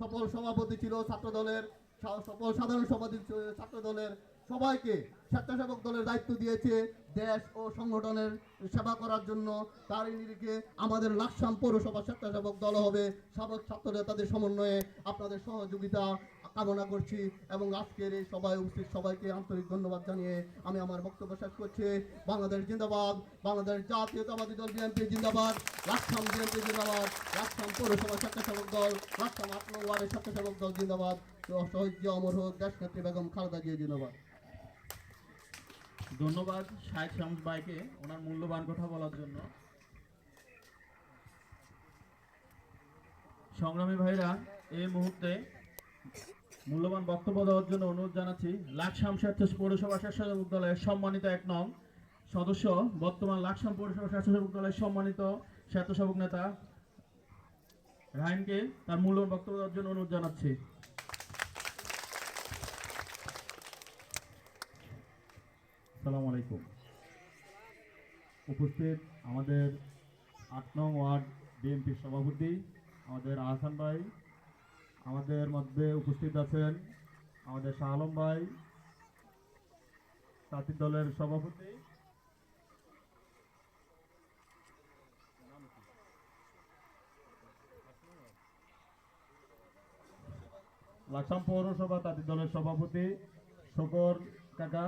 সফল সভাপতি ছিল ছাত্র দলের সফল সাধারণ সভাপতি ছিল ছাত্র দলের সবাইকে স্বেচ্ছাসেবক দলের দায়িত্ব দিয়েছে দেশ ও সংগঠনের সেবা করার জন্য। তারই নিরিখে আমাদের লাকসাম পৌরসভা স্বেচ্ছাসেবক দল হবে। সাবেক ছাত্র নেতাদের সমন্বয়ে আপনাদের সহযোগিতা কামনা করছি এবং আজকের এই সভায় উপস্থিত সবাইকে আন্তরিক ধন্যবাদ জানিয়ে আমি আমার বক্তব্য শেষ করছি। বাংলাদেশ জিন্দাবাদ, বাংলাদেশ জাতীয়তাবাদী দল বিএনপি জিন্দাবাদ, লাকসাম বিএনপি জিন্দাবাদ। স্বেচ্ছাসেবক দল আট ওয়ার্ডের স্বেচ্ছাসেবক দল জিন্দাবাদ। অমর হোক বেগম খালেদা জিয়া জিন্দাবাদ। ধন্যবাদ শাহেদ ওনার মূল্যবান কথা বলার জন্য। সংগ্রামী ভাইরা, এই মুহূর্তে মূল্যবান বক্তব্য দেওয়ার জন্য অনুরোধ জানাচ্ছি। লাকসাম স্বেচ্ছা পৌরসভা স্বেচ্ছাসেবক দলের সম্মানিত এক নং সদস্য, বর্তমান লাকসাম পৌরসভা স্বেচ্ছাসেবক দলের সম্মানিত স্বেচ্ছাসেবক নেতা রায়নকে তার মূল্যবান বক্তব্য দেওয়ার জন্য অনুরোধ জানাচ্ছি। আসসালামু আলাইকুম। উপস্থিত আমাদের আট নং ওয়ার্ড বিএনপির সভাপতি, আমাদের আহসান ভাই, আমাদের মধ্যে উপস্থিত আছেন আমাদের শাহ আলম ভাই জাতীয় দলের সভাপতি লাকসাম পৌরসভা তাদের দলের সভাপতি শকর কাকা।